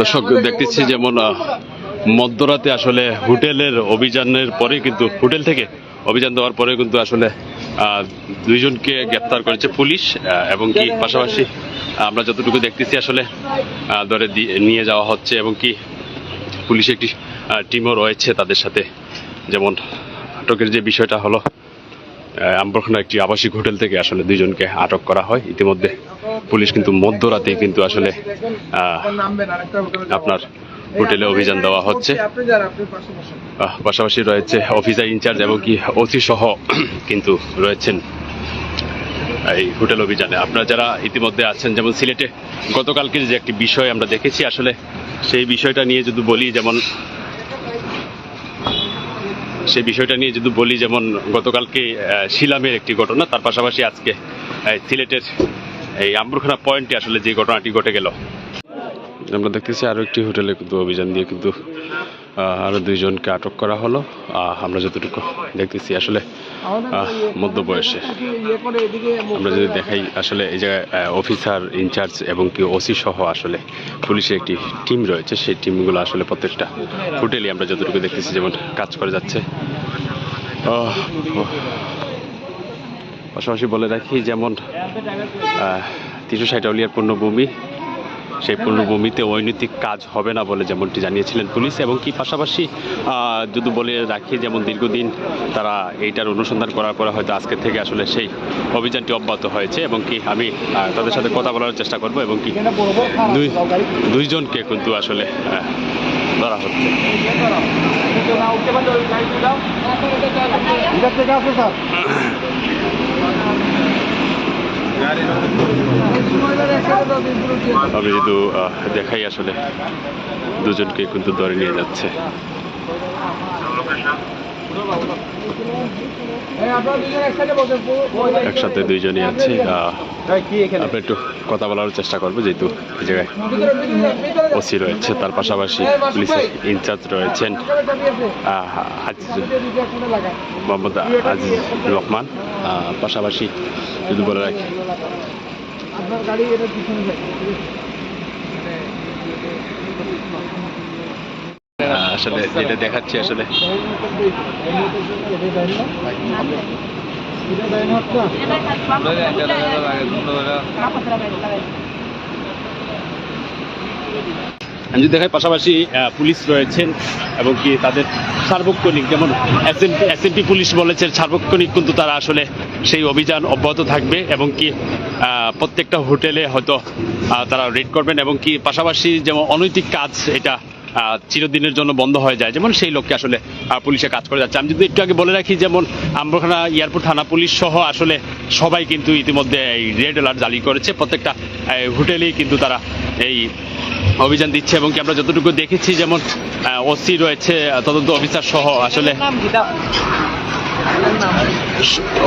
দর্শক, দেখতেছি যেমন মধ্যরাতে আসলে হোটেলের অভিযানের পরে কিন্তু, হোটেল থেকে অভিযান দেওয়ার পরে কিন্তু আসলে দুইজনকে গ্রেপ্তার করেছে পুলিশ এবং কি পাশাপাশি আমরা যতটুকু দেখতেছি আসলে ধরে নিয়ে যাওয়া হচ্ছে এবং কি পুলিশ একটি টিমও রয়েছে তাদের সাথে। যেমন, আটকের যে বিষয়টা হলো আম্বরখানা একটি আবাসিক হোটেল থেকে আসলে দুইজনকে আটক করা হয়। ইতিমধ্যে পুলিশ কিন্তু মধ্যরাতে কিন্তু আসলে আপনার হোটেলে অভিযান দেওয়া হচ্ছে। পাশাপাশি রয়েছে অফিসার ইনচার্জ এবং কি ওসি সহ কিন্তু রয়েছেন এই হোটেল অভিযানে। আপনারা যারা ইতিমধ্যে আছেন, যেমন সিলেটে গতকালকের যে একটি বিষয় আমরা দেখেছি, আসলে সেই বিষয়টা নিয়ে যদি বলি, যেমন সেই বিষয়টা নিয়ে যদি বলি, যেমন গতকালকে শিলামের একটি ঘটনা, তার পাশাপাশি আজকে সিলেটের এই আম্বরখানা পয়েন্টে আসলে যে ঘটনাটি ঘটে গেল। আমরা দেখতেছি আরও একটি হোটেলে কিন্তু অভিযান দিয়ে কিন্তু আহ, আরও দুইজনকে আটক করা হলো। আমরা যতটুকু দেখতেছি আসলে করে এদিকে আমরা যদি দেখাই আসলে এই জায়গায় অফিসার ইনচার্জ এবং কি ওসি সহ আসলে পুলিশের একটি টিম রয়েছে। সেই টিমগুলো আসলে প্রত্যেকটা হোটেলই আমরা যতটুকু দেখতেছি যেমন কাজ করে যাচ্ছে। পাশাপাশি বলে রাখি যেমন তিনশো ষাট আউলিয়ার পূর্ণভূমি সেই পূর্ণভূমিতে অনৈতিক কাজ হবে না বলে যেমনটি জানিয়েছিলেন পুলিশ এবং কি পাশাপাশি যদি বলে রাখি যেমন দীর্ঘদিন তারা এইটার অনুসন্ধান করার পরে হয়তো আজকে থেকে আসলে সেই অভিযানটি অব্যাহত হয়েছে এবং কি আমি তাদের সাথে কথা বলার চেষ্টা করব এবং কি দুই দুইজনকে কিন্তু আসলে ধরা হচ্ছে। আছে স্যার। আমি কিন্তু দেখাই আসলে দুজনকে কিন্তু ধরে নিয়ে যাচ্ছে। একসাথে দুইজনই আছে আমরা একটু কথা বলার চেষ্টা করব যেহেতু এই জায়গায় ওসি রয়েছে তার পাশাপাশি পুলিশের ইনচার্জ রয়েছেন মোহাম্মদ আজিজ রহমান পাশাপাশি যদি বলে রাখি। আপনার গাড়ি এটা পিছনে যায় আহ, আসলে যেটা দেখাচ্ছি আসলে। যদি দেখাই, পাশাপাশি পুলিশ রয়েছেন এবং কি তাদের সার্বক্ষণিক, যেমন এসএমপি পুলিশ বলেছেন, সার্বক্ষণিক কিন্তু তারা আসলে সেই অভিযান অব্যাহত থাকবে এবং কি প্রত্যেকটা হোটেলে হয়তো তারা রেড করবেন এবং কি পাশাপাশি যেমন অনৈতিক কাজ, এটা চিরদিনের জন্য বন্ধ হয়ে যায়। যেমন সেই লোককে আসলে পুলিশে কাজ করে যাচ্ছে। আমি যদি একটু আগে বলে রাখি যেমন আম্বরখানা এয়ারপোর্ট থানা পুলিশ সহ আসলে সবাই কিন্তু ইতিমধ্যে এই রেড অ্যালার্ট জারি করেছে। প্রত্যেকটা হোটেলেই কিন্তু তারা এই অভিযান দিচ্ছে। এবং কি আমরা যতটুকু দেখেছি যেমন ওসি রয়েছে তদন্ত অফিসার সহ আসলে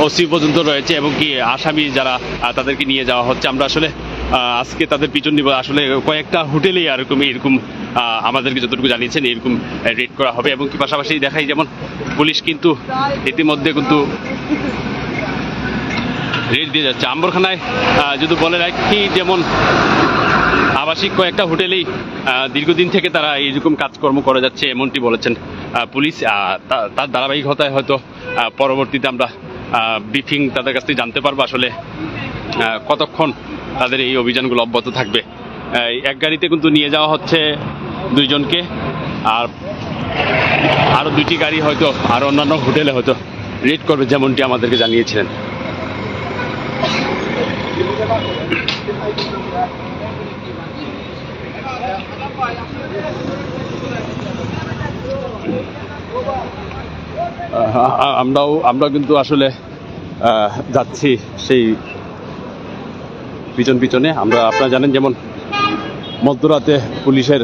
ওসি পর্যন্ত রয়েছে। এবং কি আসামি যারা তাদেরকে নিয়ে যাওয়া হচ্ছে। আমরা আসলে আজকে তাদের পিছন নিব আসলে কয়েকটা হোটেলেই আর এরকম এরকম আমাদেরকে যতটুকু জানিয়েছেন, এরকম রেড করা হবে এবং কি পাশাপাশি দেখাই, যেমন পুলিশ কিন্তু ইতিমধ্যে কিন্তু রেড দিয়ে যাচ্ছে। আম্বরখানায় যদি বলে রাখি, যেমন আবাসিক কয়েকটা হোটেলেই দীর্ঘদিন থেকে তারা এইরকম কাজকর্ম করে যাচ্ছে, এমনটি বলেছেন পুলিশ। তার ধারাবাহিকতায় হয়তো পরবর্তীতে আমরা ব্রিফিং তাদের কাছ থেকে জানতে পারব আসলে কতক্ষণ তাদের এই অভিযানগুলো অব্যাহত থাকবে। এক গাড়িতে কিন্তু নিয়ে যাওয়া হচ্ছে দুইজনকে, আর আরও দুইটি গাড়ি হয়তো, আর অন্যান্য হোটেলে হয়তো রেড করবে যেমনটি আমাদেরকে জানিয়েছিলেন। আমরাও আমরা কিন্তু আসলে যাচ্ছি সেই পিছন পিছনে। আমরা আপনারা জানেন যেমন মধ্যরাতে পুলিশের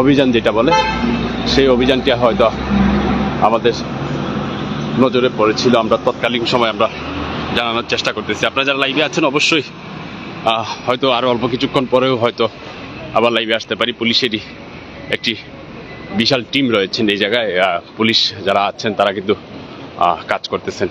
অভিযান যেটা বলে, সেই অভিযানটি হয়তো আমাদের নজরে পড়েছিল। আমরা তৎকালীন সময় আমরা জানানোর চেষ্টা করতেছি। আপনারা যারা লাইভে আছেন অবশ্যই হয়তো আরও অল্প কিছুক্ষণ পরেও হয়তো আবার লাইভে আসতে পারি। পুলিশেরই একটি বিশাল টিম রয়েছেন এই জায়গায়। পুলিশ যারা আছেন তারা কিন্তু কাজ করতেছেন।